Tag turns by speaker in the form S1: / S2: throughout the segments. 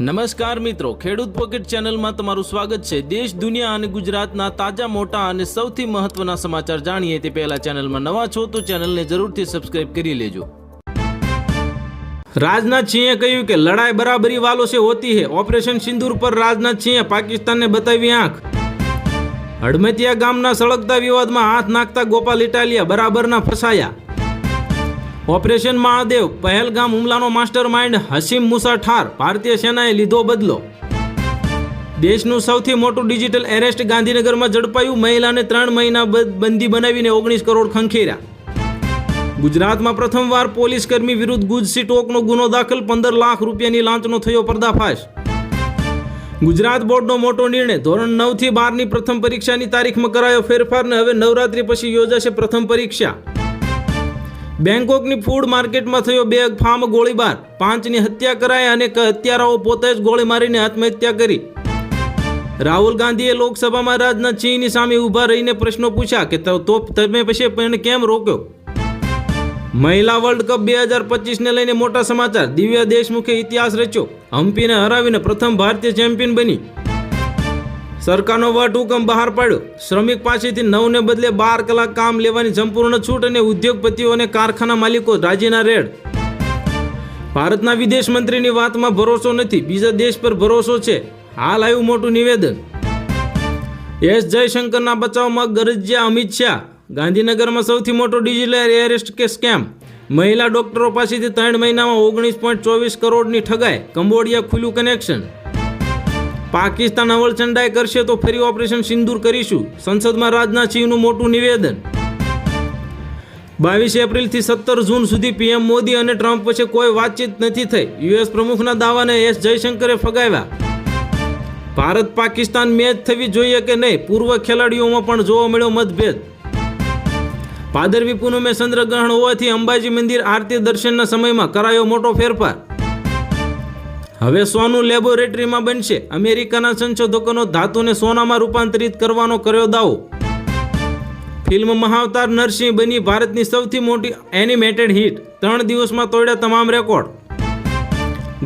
S1: નમસ્કાર મિત્રો, ખેડૂત પોકેટ ચેનલમાં તમારું સ્વાગત છે. દેશ, દુનિયા અને ગુજરાતના તાજા, મોટા અને સૌથી મહત્વના સમાચાર જાણીએ તે પહેલા ચેનલમાં નવા છો તો ચેનલને જરૂરથી સબસ્ક્રાઇબ કરી લેજો. રાજનાથ સિંહે કહ્યું કે લડાઈ બરાબરી વાલો છે હોતી હે. ઓપરેશન સિંદૂર પર રાજનાથ સિંહે પાકિસ્તાનને બતાવી આંખ. હડમતિયા ગામના સળગતા વિવાદમાં હાથ નાખતા ગોપાલ ઇટાલિયા બરાબરના ફસાયા. ઓપરેશન મહાદેવ, પહેલગામ હુમલાનો માસ્ટર માઇન્ડ હસીમ મુસા ઠાર, ભારતીય સેનાએ લીધો બદલો. દેશનું સૌથી મોટું ડિજિટલ એરેસ્ટ ગાંધીનગરમાં ઝડપાયું, મહિલાને ત્રણ મહિના બંદી બનાવીને ઓગણીસ કરોડ ખંખેર્યા ગુજરાતમાં પ્રથમવાર પોલીસ કર્મી વિરુદ્ધ ગુજસી ટોકનો ગુનો દાખલ, પંદર લાખ રૂપિયાની લાંચનો થયો પર્દાફાશ. ગુજરાત બોર્ડનો મોટો નિર્ણય, ધોરણ નવથી બારની પ્રથમ પરીક્ષાની તારીખમાં કરાયો ફેરફાર ને હવે નવરાત્રી પછી યોજાશે પ્રથમ પરીક્ષા. બેંકોકની ફૂડ માર્કેટમાં થયો બે ફાર્મ ગોળીબાર. પાંચની હત્યા કરાઈ અને હત્યારાઓ પોતે જ ગોળી મારીને આત્મહત્યા કરી. રાહુલ ગાંધીએ લોકસભામાં રાજનાથ સિંહની સામે ઊભા રહીને પ્રશ્નો પૂછ્યા કે તો તમે પછી પણ કેમ રોક્યો? મહિલા વર્લ્ડ કપ બે હજાર પચીસને લઈને મોટા સમાચાર. દિવ્યા દેશમુખે ઇતિહાસ રચ્યો. હમ્પીને હરાવીને પ્રથમ ભારતીય ચેમ્પિયન બની. સરકારનો વટ હુકમ બહાર પાડ્યો. શ્રમિક પાસેથી નવને બદલે બાર કલાક કામ લેવાની સંપૂર્ણ છૂટ અને ઉદ્યોગપતિઓ અને કારખાના માલિકો રાજીના રેડ. ભારતના વિદેશ મંત્રીની વાતમાં ભરોસો નથી, બીજા દેશ પર ભરોસો છે. હાલ આવ્યું મોટું નિવેદન. એસ જયશંકરના બચાવમાં ગરજ્યા અમિત શાહ. ગાંધીનગરમાં સૌથી મોટો ડિજિટલ એરેસ્ટ કે સ્કેમ? મહિલા ડોક્ટરો પાસેથી ત્રણ મહિનામાં ઓગણીસ પોઈન્ટ ચોવીસ કરોડની ઠગાઈ, કંબોડિયા ખુલ્લું કનેક્શન. પાકિસ્તાન અવળચંડાઈ કરશે તો ફરી ઓપરેશન સિંદૂર કરીશું. સંસદમાં રાજનાથ સિંહનું મોટું નિવેદન. બાવીસ એપ્રિલથી સત્તર જૂન સુધી પીએમ મોદી અને ટ્રમ્પ વચ્ચે કોઈ વાતચીત નથી થઈ. યુએસ પ્રમુખના દાવાને એસ જયશંકરે ફગાવ્યા. ભારત પાકિસ્તાન મેચ થવી જોઈએ કે નહીં? પૂર્વ ખેલાડીઓમાં પણ જોવા મળ્યો મતભેદ. ભાદરવી પૂનમે ચંદ્રગ્રહણ હોવાથી અંબાજી મંદિર આરતી દર્શનના સમયમાં કરાયો મોટો ફેરફાર. હવે સોનું લેબોરેટરીમાં બનશે. અમેરિકાના સંશોધકોનો ધાતુને સોનામાં રૂપાંતરિત કરવાનો કર્યો દાવો. ફિલ્મ મહાવતાર નરસિંહ બની ભારતની સૌથી મોટી એનિમેટેડ હિટ ત્રણ દિવસમાં તોડ્યા તમામ રેકોર્ડ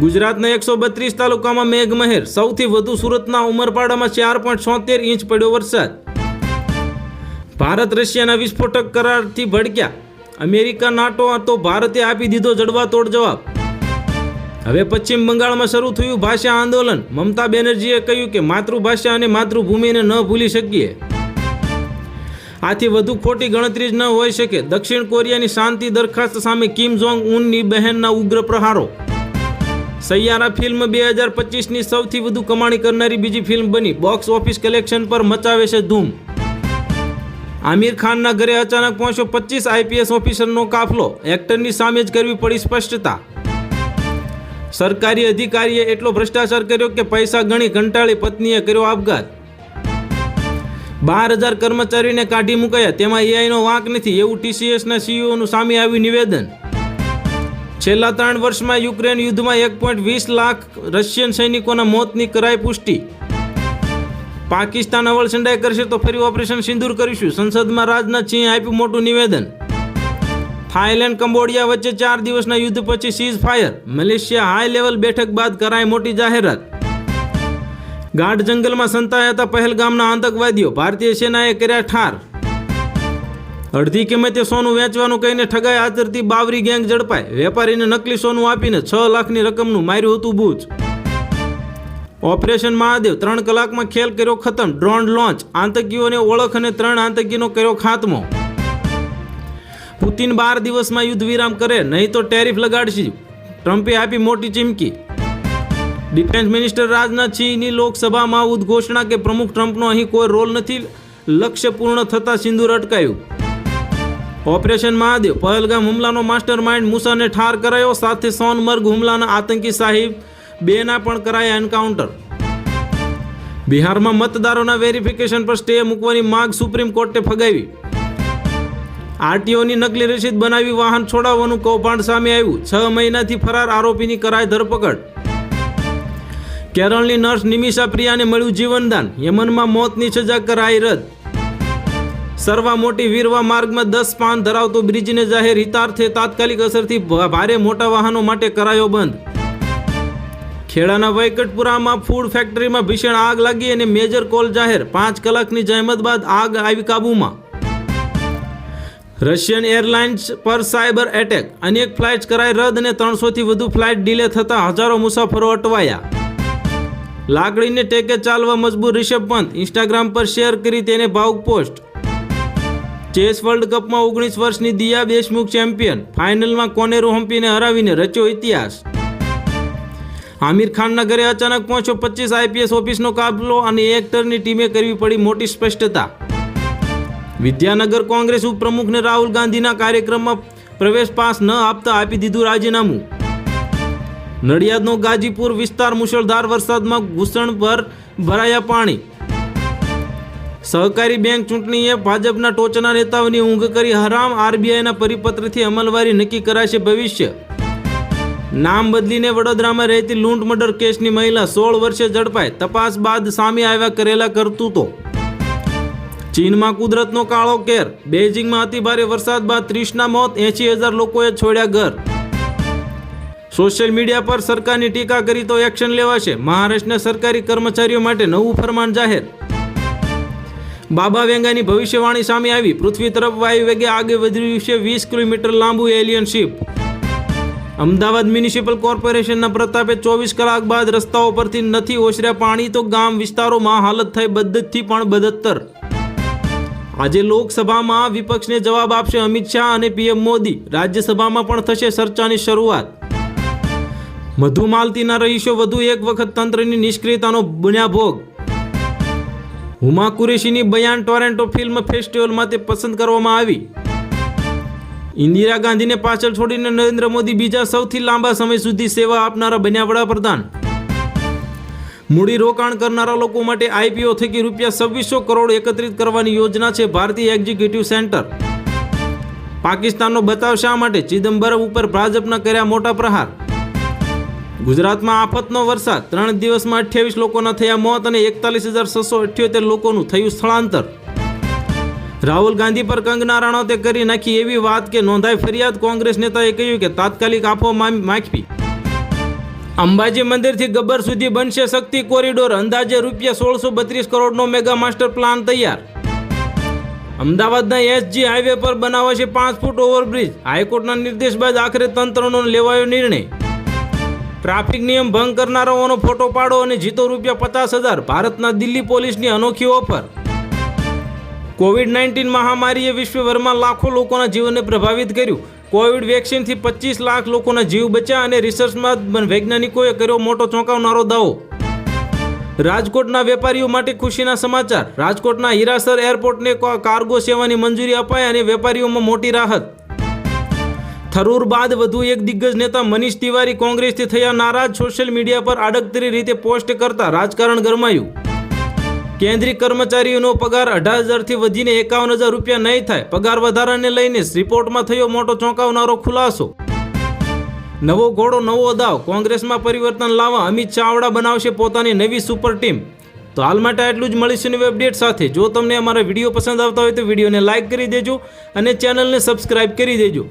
S1: ગુજરાતના એકસો બત્રીસ તાલુકામાં મેઘમહેર. સૌથી વધુ સુરતના ઉમરપાડામાં ચાર પોઈન્ટ છોતેર ઇંચ પડ્યો વરસાદ. ભારત રશિયાના વિસ્ફોટક કરારથી ભડક્યા. અમેરિકા, નાટો તો ભારતે આપી દીધો જડબાતોડ જવાબ. હવે પશ્ચિમ બંગાળમાં શરૂ થયું ભાષા આંદોલન. મમતા બેનર્જીએ કહ્યું કે માતૃભાષા અને માતૃભૂમિને ન ભૂલી શકીએ. આથી વધુ ખોટી ગણતરી જ ન હોઈ શકે. દક્ષિણ કોરિયાની શાંતિ દરખાસ્ત સામે કિમ જોંગ ઉનની બહેનના ઉગ્ર પ્રહારો. સૈયારા ફિલ્મ બે હજાર પચીસની સૌથી વધુ કમાણી કરનારી બીજી ફિલ્મ બની. બોક્સ ઓફિસ કલેક્શન પર મચાવે છે ધૂમ. આમિર ખાનના ઘરે અચાનક પહોંચ્યો પચીસ આઈપીએસ ઓફિસરનો કાફલો. એક્ટરની સામે જ કરવી પડી સ્પષ્ટતા. સરકારી અધિકારીએ એટલો ભ્રષ્ટાચાર કર્યો કે પૈસા ગણી કંટાળી પત્નીએ કર્યો આપઘાત. બાર હજાર કર્મચારીને કાઢી મુકાયા. તેમાં એઆઈનો વાંક નથી. એવું ટીસીએસના સીઈઓનું સામે આવ્યું નિવેદન. છેલ્લા ત્રણ વર્ષમાં યુક્રેન યુદ્ધમાં એક પોઈન્ટ વીસ લાખ રશિયન સૈનિકોના મોતની કરાઈ પુષ્ટિ. પાકિસ્તાન અવળચંડાઈ કરશે તો ફરી ઓપરેશન સિંદૂર કરીશું. સંસદમાં રાજનાથ સિંહે આપ્યું મોટું નિવેદન. થાઇલેન્ડ, કંબોડિયા વચ્ચે ચાર દિવસના યુદ્ધ પછી ceasefire Malaysia high level બેઠક બાદ કરાઈ મોટી જાહેરાત. ગાઢ જંગલમાં સંતાયા હતા પહેલગામના આતંકવાદીઓ ભારતીય સેનાએ કર્યા ઠાર. અડધી કિંમતે સોનું વેચવાનું કહીને ઠગાઈ આચરતી બાવરી ગેંગ ઝડપાય વેપારીને નકલી સોનું આપીને છ લાખની રકમનું માર્યું હતું બૂચ ઓપરેશન મહાદેવ ત્રણ કલાકમાં ખેલ કર્યો ખતમ. Drone launch. આતંકીઓને ઓળખ અને ત્રણ આતંકીનો કર્યો ખાતમો. પુતિન બાર દિવસમાં યુદ્ધ વિરામ કરે, નહીં તો ટેરિફ લગાડશે. ટ્રમ્પે આપી મોટી ચીમકી. ડિફેન્સ મિનિસ્ટર રાજનાથ સિંહની લોકસભામાં ઉદ્ઘોષણા કે પ્રમુખ ટ્રમ્પનો અહીં કોઈ રોલ નથી, લક્ષ્ય પૂર્ણ થતાં સિંદૂર અટકાયું. ઓપરેશન મહાદેવ, પહેલગામ હુમલાનો માસ્ટર માઇન્ડ મુસાને ઠાર કરાયો, સાથે સોનમર્ગ હુમલાના આતંકી સાહિબ બેના પણ કરાયા એન્કાઉન્ટર. બિહારમાં મતદારોના વેરિફિકેશન પર સ્ટે મૂકવાની માંગ સુપ્રીમ કોર્ટે ફગાવી. આરટીઓની નકલી રસીદ બનાવી વાહન છોડાવવાનું કૌભાંડ સામે આવ્યું. છ મહિનાથી ફરાર આરોપીની કરાય ધરપકડ. કેરળની નર્સ નિમિષા પ્રિયાને મળ્યું જીવનદાન. યમનમાં મોતની સજા કરાઈ રદ. સર્વા મોટી વીરવા માર્ગમાં દસ પાન ધરાવતો બ્રિજને જાહેર હિતાર્થે તાત્કાલિક અસરથી ભારે મોટા વાહનો માટે કરાયો બંધ. ખેડાના વૈકટપુરામાં ફૂડ ફેક્ટરીમાં ભીષણ આગ લાગી અને મેજર કોલ જાહેર. પાંચ કલાકની જહેમત બાદ આગ આવી કાબૂમાં. રશિયન એરલાઇન્સ પર સાયબર એટેક. અનેક ફ્લાઇટ્સ કરાઈ રદ અને ત્રણસોથી વધુ ફ્લાઇટ ડીલે થતાં હજારો મુસાફરો અટવાયા. લાકડીને ટેકે ચાલવા મજબૂર રિષભ પંત ઇન્સ્ટાગ્રામ પર શેર કરી તેને ભાવુક પોસ્ટ. ચેસ વર્લ્ડ કપમાં ઓગણીસ વર્ષની દિયા દેશમુખ ચેમ્પિયન. ફાઇનલમાં કોનેરુ હમ્પીને હરાવીને રચ્યો ઇતિહાસ. આમિર ખાનના ઘરે અચાનક પહોંચ્યો. પચીસ આઈપીએસ ઓફિસનો કાબલો અને એક્ટરની ટીમે કરવી પડી મોટી સ્પષ્ટતા. વિદ્યાનગર કોંગ્રેસ ઉપપ્રમુખને રાહુલ ગાંધીના કાર્યક્રમમાં પ્રવેશ પાસ ન આપતા આપી દીધું રાજીનામું. નડિયાદનો ગાજીપુર વિસ્તાર મુશળધાર વરસાદમાં ઘૂસણ પર ભરાયા પાણી. સહકારી બેંક ચૂંટણીએ ભાજપના ટોચના નેતાઓની ઊંઘ કરી હરામ, આરબીઆઈના પરિપત્રથી અમલવારી નક્કી કરાશે ભવિષ્ય. નામ બદલીને વડોદરામાં રહેતી લૂંટ મર્ડર કેસની મહિલા સોળ વર્ષે ઝડપાઈ તપાસ બાદ સામે આવ્યા કરેલા કરતૂતો. ચીનમાં કુદરતનો કાળો કેર. બેઇજિંગમાં અતિભારે વરસાદ બાદ ત્રીસના મોત, એંશી હજાર લોકોએ છોડ્યા ઘર. સોશિયલ મીડિયા પર સરકારની ટીકા કરી તો એક્શન લેવાશે. મહારાષ્ટ્રના સરકારી કર્મચારીઓ માટે નવું ફરમાન જાહેર. બાબા વેંગાની ભવિષ્યવાણી સામે આવી. પૃથ્વી તરફ વાયુ વેગે આગે વધી રહ્યું છે. વીસ કિલોમીટર લાંબુ એલિયન શિપ. અમદાવાદ મ્યુનિસિપલ કોર્પોરેશનના પ્રતાપે ચોવીસ કલાક બાદ રસ્તાઓ પરથી નથી ઓસર્યા પાણી, તો ગામ વિસ્તારોમાં હાલત થઈ બદતથી પણ બદતર. આજે લોકસભામાં વિપક્ષને જવાબ આપશે અમિત શાહ અને પીએમ મોદી. રાજ્યસભામાં પણ થશે ચર્ચાની શરૂઆત. મધુ માલતીના રહીશો વધુ એક વખત તંત્રની નિષ્ક્રિયતાનો બન્યા ભોગ. હુમા કુરેશીની બયાન ટોરેન્ટો ફિલ્મ ફેસ્ટિવલમાં તે પસંદ કરવામાં આવી. ઇન્દિરા ગાંધીને પાછળ છોડીને નરેન્દ્ર મોદી બીજા સૌથી લાંબા સમય સુધી સેવા આપનારા બન્યા વડાપ્રધાન. મૂડી રોકાણ કરનારા લોકો માટે આઈપીઓ થકી રૂપિયા છવ્વીસો કરોડ એકત્રિત કરવાની યોજના છે ભારતીય એક્ઝિક્યુટિવ સેન્ટર. પાકિસ્તાનનો બતાવ શા માટે? ચિદમ્બરમ ઉપર ભાજપના કર્યા મોટા પ્રહાર. ગુજરાતમાં આફતનો વરસાદ. ત્રણ દિવસમાં અઠ્યાવીસ લોકોના થયા મોત અને એકતાલીસ હજાર છસો અઠ્યોતેર લોકોનું થયું સ્થળાંતર. રાહુલ ગાંધી પર કંગના રાણાવતે કરી નાખી એવી વાત કે નોંધાઈ ફરિયાદ કોંગ્રેસ નેતાએ કહ્યું કે તાત્કાલિક આફો માખવી અંબાજી મંદિરથી ગબ્બર સુધી બનશે શક્તિ કોરિડોર. અંદાજે રૂપિયા સોળસો બત્રીસ કરોડનો મેગા માસ્ટર પ્લાન તૈયાર. અમદાવાદના એસજી હાઈવે પર બનાવાશે પાંચ ફૂટ ઓવરબ્રિજ. હાઈકોર્ટના નિર્દેશ બાદ આખરે તંત્રનો લેવાયો નિર્ણય. ટ્રાફિક નિયમ ભંગ કરનારાઓનો ફોટો પાડો અને જીતો રૂપિયા પચાસ હજાર. ભારતના દિલ્હી પોલીસની અનોખી ઓફર. કોવિડ નાઇન્ટીન મહામારીએ વિશ્વભરમાં લાખો લોકોના જીવનને પ્રભાવિત કર્યું. કોવિડ વેક્સિનથી પચીસ લાખ લોકોના જીવ બચ્યા અને રિસર્ચમાં વૈજ્ઞાનિકોએ કર્યો મોટો ચોંકાવનારો દાવો. રાજકોટના વેપારીઓ માટે ખુશીના સમાચાર. રાજકોટના હીરાસર એરપોર્ટને કાર્ગો સેવાની મંજૂરી અપાય અને વેપારીઓમાં મોટી રાહત. થરૂર બાદ વધુ એક દિગ્ગજ નેતા મનીષ તિવારી કોંગ્રેસથી થયા નારાજ, સોશિયલ મીડિયા પર આડકતરી રીતે પોસ્ટ કરતા રાજકારણ ગરમાયું. કેન્દ્રીય કર્મચારીઓનો પગાર અઢાર હજારથી વધીને એકાવન હજાર રૂપિયા નહીં થાય. પગાર વધારાને લઈને રિપોર્ટમાં થયો મોટો ચોંકાવનારો ખુલાસો. નવો ઘોડો, નવો દાવ કોંગ્રેસમાં પરિવર્તન લાવવા અમિત ચાવડા બનાવશે પોતાની નવી સુપર ટીમ. તો હાલ માટે આટલું જ. મળીશું નવી અપડેટ સાથે. જો તમને અમારા વીડિયો પસંદ આવતા હોય તો વિડીયોને લાઇક કરી દેજો અને ચેનલને સબસ્ક્રાઇબ કરી દેજો.